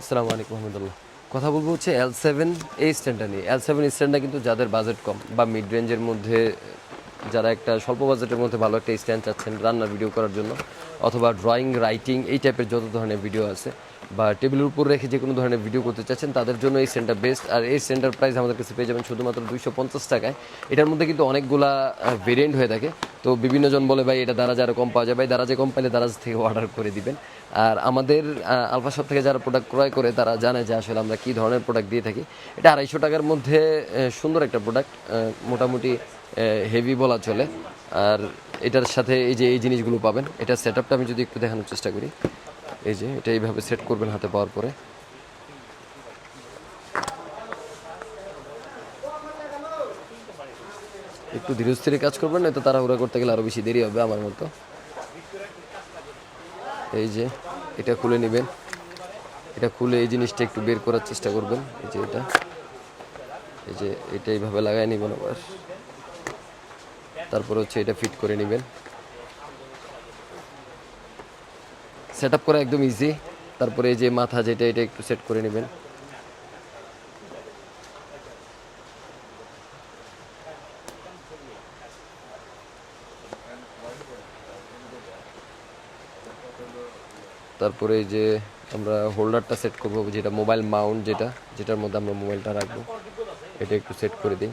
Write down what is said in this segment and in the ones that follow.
আসসালামু আলাইকুম কথা বলব হচ্ছে এল সেভেন এই স্ট্যান্ডটা নিয়ে। এল সেভেন স্ট্যান্ডটা কিন্তু যাদের বাজেট কম বা মিড রেঞ্জের মধ্যে, যারা একটা স্বল্প বাজেটের মধ্যে ভালো একটা স্ট্যান্ড চাচ্ছেন রান্নার ভিডিও করার জন্য, অথবা ড্রয়িং রাইটিং এই টাইপের যত ধরনের ভিডিও আছে, বা টেবিলের উপর রেখে যে কোনো ধরনের ভিডিও করতে চাচ্ছেন, তাদের জন্য এই স্ট্যান্ডটা বেস্ট আর এই স্ট্যান্ডার প্রাইস আমাদের কাছে পেয়ে যাবেন শুধুমাত্র দুইশো পঞ্চাশ টাকায়। এটার মধ্যে কিন্তু অনেকগুলা ভেরিয়েন্ট হয়ে থাকে। তো বিভিন্ন জন বলে, ভাই, এটা দারাজ আরও কম পাওয়া যায়। ভাই দারাজে কম পাইলে দারাজ থেকে অর্ডার করে দিবেন। আর আমাদের আলফা শপ থেকে যারা প্রোডাক্ট ক্রয় করে, তারা জানে যে আসলে আমরা কী ধরনের প্রোডাক্ট দিয়ে থাকি। এটা আড়াইশো টাকার মধ্যে সুন্দর একটা প্রোডাক্ট মোটামুটি হেভি বলা চলে। আর এটার সাথে এই যে, এই জিনিসগুলো পাবেন এটার সেট আপটা আমি যদি একটু দেখানোর চেষ্টা করি। এই যে, এটা এইভাবে সেট করবেন হাতে পাওয়ার পরে। একটু ধীরে স্থিরে কাজ করবেন না তো তাড়াহুড়া করতে গেলে আরও বেশি দেরি হবে আমার মতো। এই যে, এটা খুলে নেবেন। এটা খুলে এই জিনিসটা একটু বের করার চেষ্টা করবেন। এই যে এটা। এই যে এটা এইভাবে লাগাই নেবেন আবার। তারপর হচ্ছে এটা ফিট করে নেবেন। সেট আপ করা একদম ইজি তারপরে এই যে মাথা যেটা, এটা একটু সেট করে নেবেন। তারপরে এই যে আমরা হোল্ডারটা সেট করব যেটা মোবাইল মাউন্ট যেটা যেটার মধ্যে আমরা মোবাইলটা রাখব। এটা একটু সেট করে দিই।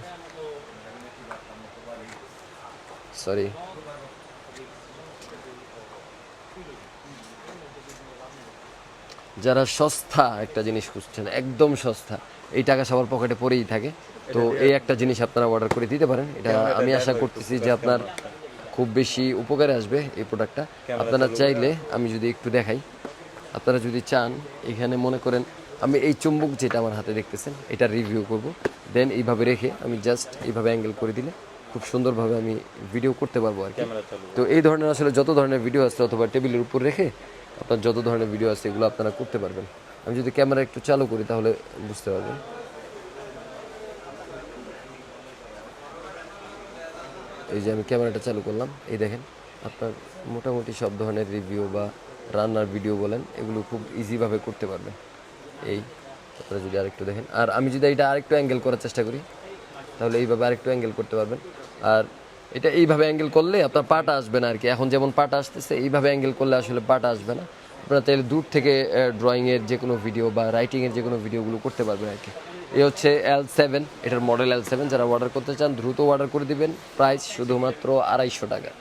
সরি যারা সস্তা একটা জিনিস খুঁজছেন একদম সস্তা এই টাকা সবার পকেটে পড়েই থাকে। তো এই একটা জিনিস আপনারা অর্ডার করে দিতে পারেন। এটা আমি আশা করতেছি যে আপনার খুব বেশি উপকারে আসবে এই প্রোডাক্টটা আপনারা চাইলে আমি যদি একটু দেখাই। আপনারা যদি চান এখানে মনে করেন আমি এই চুম্বক যেটা আমার হাতে দেখতেছেন এটা রিভিউ করব। দেন এইভাবে রেখে আমি জাস্ট এইভাবে অ্যাঙ্গেল করে দিলে খুব সুন্দরভাবে আমি ভিডিও করতে পারব আর কি। তো এই ধরনের আসলে যত ধরনের ভিডিও আছে অথবা টেবিলের উপর রেখে আপনার যত ধরনের ভিডিও আছে এগুলো আপনারা করতে পারবেন। আমি যদি ক্যামেরা একটু চালু করি তাহলে বুঝতে পারবেন। এই যে আমি ক্যামেরাটা চালু করলাম এই দেখেন আপনার মোটামুটি সব ধরনের রিভিউ বা রান্নার ভিডিও বলেন, এগুলো খুব ইজিভাবে করতে পারবেন। এই, আপনারা যদি আরেকটু দেখেন। আর আমি যদি এটা আরেকটু অ্যাঙ্গেল করার চেষ্টা করি, তাহলে এইভাবে আরেকটু অ্যাঙ্গেল করতে পারবেন। আর এটা এইভাবে অ্যাঙ্গেল করলে আপনার পাটা আসবে না আর কি। এখন যেমন পাটা আসতেছে, এইভাবে অ্যাঙ্গেল করলে আসলে পাটা আসবে না। আপনারা তাহলে দূর থেকে ড্রয়িংয়ের যে কোনো ভিডিও বা রাইটিংয়ের যে কোনো ভিডিওগুলো করতে পারবেন আর কি। এই হচ্ছে এল সেভেন এটার মডেল এল সেভেন যারা অর্ডার করতে চান, দ্রুত অর্ডার করে দিবেন। প্রাইস শুধুমাত্র আড়াইশো টাকা।